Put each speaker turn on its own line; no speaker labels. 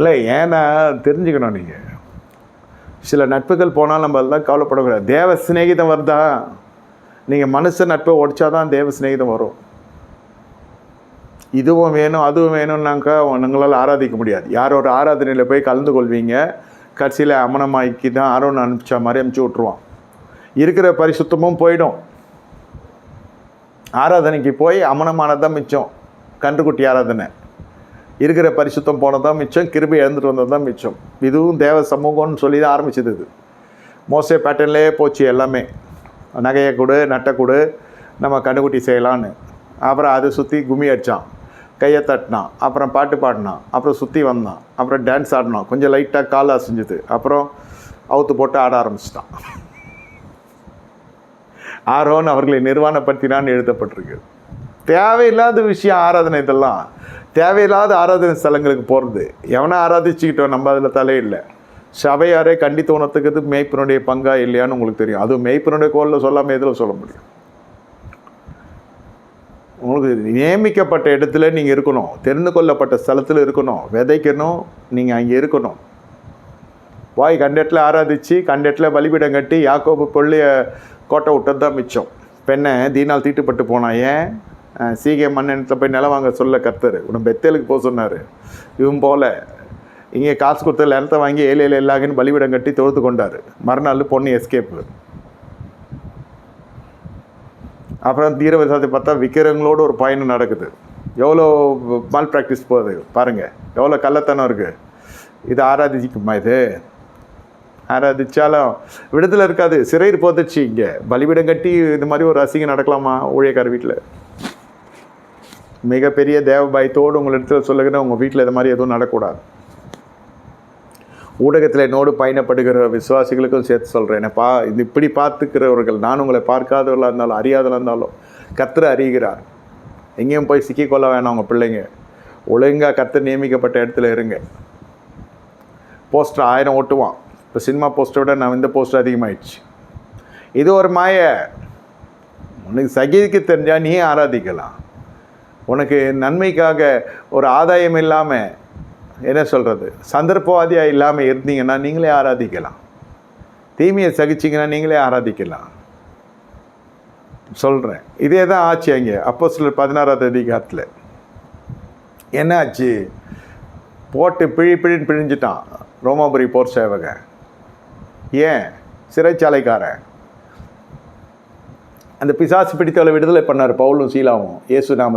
இல்லை ஏன்னா தெரிஞ்சுக்கணும் நீங்கள் சில நட்புகள் போனால் நம்ம அதெல்லாம் கவலைப்படக்கூடாது. தேவ சிநேகிதம் வருதா? நீங்கள் மனுஷ நட்பை ஒடிச்சாதான் தேவ சிநேகிதம் வரும். இதுவும் வேணும் அதுவும் வேணும்னாக்கா உங்களால் ஆராதிக்க முடியாது. யாரோட ஆராதனையில் போய் கலந்து கொள்வீங்க? கடைசியில் அமனமாக்கி தான் ஆரோன் அனுப்பிச்ச மாதிரி அனுப்பிச்சி விட்ருவான் இருக்கிற பரிசுத்தமும் போயிடும். ஆராதனைக்கு போய் அமனமானதான் மிச்சம். கன்றுக்குட்டி ஆராதனை. இருக்கிற பரிசுத்தம் போனதான் மிச்சம் கிருபி இழந்துட்டு வந்தது தான் மிச்சம். இதுவும் தேவ சமூகம்னு சொல்லி தான் ஆரம்பிச்சது இது. மோசே பேட்டர்ன்லேயே போச்சு எல்லாமே. நகையை கொடு நட்டை கொடு நம்ம கண்ணுக்குட்டி செய்யலான்னு. அப்புறம் அதை சுற்றி கும்மி அடித்தான் கையை தட்டினான். அப்புறம் பாட்டு பாடினான். அப்புறம் சுற்றி வந்தான். அப்புறம் டான்ஸ் ஆடினான். கொஞ்சம் லைட்டாக கால் அசைஞ்சுது. அப்புறம் அவுத்து போட்டு ஆட ஆரம்பிச்சிட்டான். ஆரோன் அவர்களை நிர்வாணப்படுத்தினான்னு எழுதப்பட்டிருக்கு. தேவையில்லாத விஷயம் ஆராதனை இதெல்லாம். தேவையில்லாத ஆராதனை ஸ்தலங்களுக்கு போகிறது எவனை ஆராதிச்சுக்கிட்டோம் நம்ம அதில் தலையில்லை சபையாரே கண்டித்து உணர்த்துக்கிறது மேய்ப்பனுடைய பங்கா இல்லையான்னு உங்களுக்கு தெரியும். அதுவும் மேய்ப்பனுடைய கோலில் சொல்லாமல் எதில் சொல்ல முடியும்? உங்களுக்கு நியமிக்கப்பட்ட இடத்துல நீங்கள் இருக்கணும். தெரிந்து கொள்ளப்பட்ட ஸ்தலத்தில் இருக்கணும். விதைக்கணும் நீங்கள் அங்கே இருக்கணும். வாய் கண்டெட்டில் ஆராதிச்சு கண்டெட்டில் பலிபீடம் கட்டி யாக்கோபு கொள்ளைய கோட்டை விட்டது தான் மிச்சம். பெண்ணை தீனால் தீட்டுப்பட்டு போனான் ஏன்? சீகை மன்னனத்தில் போய் நிலம் வாங்க சொல்ல கர்த்தர். உன்னை பெத்தேலுக்கு போக சொன்னார். இவன் போல. இங்கே காசு கொடுத்த நிலத்தை வாங்கி ஏழு ஏழு எல்லாகின்னு பலிவிடம் கட்டி தொழுத்து கொண்டார். மறுநாள் பொண்ணு எஸ்கேப்பு. அப்புறம் தீரவிசாரத்தை பார்த்தா விற்கிறவங்களோட ஒரு பயணம் நடக்குது. எவ்வளோ மால் ப்ராக்டிஸ் போகுது பாருங்கள் எவ்வளோ கள்ளத்தனம் இருக்குது இது ஆராதிக்குமா இது? ஆராதிச்சாலும் விடுதலை இருக்காது. சிறையில் போத்துச்சு இங்கே. பலிபீடம் கட்டி இந்த மாதிரி ஒரு அசிங்கம் நடக்கலாமா? ஊழியக்கார வீட்டில். மிகப்பெரிய தேவ பயத்தோடு உங்களிடத்தில் சொல்லுகிறேன் உங்கள் வீட்டில் இது மாதிரி எதுவும் நடக்கக்கூடாது ஊடகத்தில் என்னோடு பயணப்படுகிற விசுவாசிகளுக்கும் சேர்த்து சொல்கிறேன் பா இது இப்படி பார்த்துக்கிறவர்கள் நான் உங்களை பார்க்காதவர்களாக இருந்தாலும் அறியாதவர்களாக இருந்தாலும் கத்திர அறிகிறார். எங்கேயும் போய் சிக்கிக்கொள்ள வேணாம் உங்கள் பிள்ளைங்க. ஒழுங்காக கர்த்தர் நியமிக்கப்பட்ட இடத்துல இருங்க. போஸ்டர் ஆயிரம் ஓட்டுவான். இப்போ சினிமா போஸ்டரை விட நான் இந்த போஸ்டர் அதிகமாகிடுச்சு இது ஒரு மாய. உனக்கு சகிதிக்கு தெரிஞ்சால் நீயே ஆராதிக்கலாம். உனக்கு நன்மைக்காக ஒரு ஆதாயம் இல்லாமல் என்ன சொல்கிறது சந்தர்ப்பவாதியாக இல்லாமல் இருந்தீங்கன்னா நீங்களே ஆராதிக்கலாம். தீமையை சகிச்சிங்கன்னா நீங்களே ஆராதிக்கலாம். சொல்கிறேன் இதே தான் ஆச்சு அங்கே. அப்போ சிலர் பதினாறாவது அதிகாரத்தில். என்ன ஆச்சு? போட்டு பிழி பிழின்னு பிழிஞ்சிட்டான். ரோமாபுரி போர் சேவகன் ஏன்? சிறைச்சாலைக்காரன். அந்த பிசாசு பிடித்தவளை விடுதலை பண்ணார் பவுலும் சீலாவும். இயேசு நாம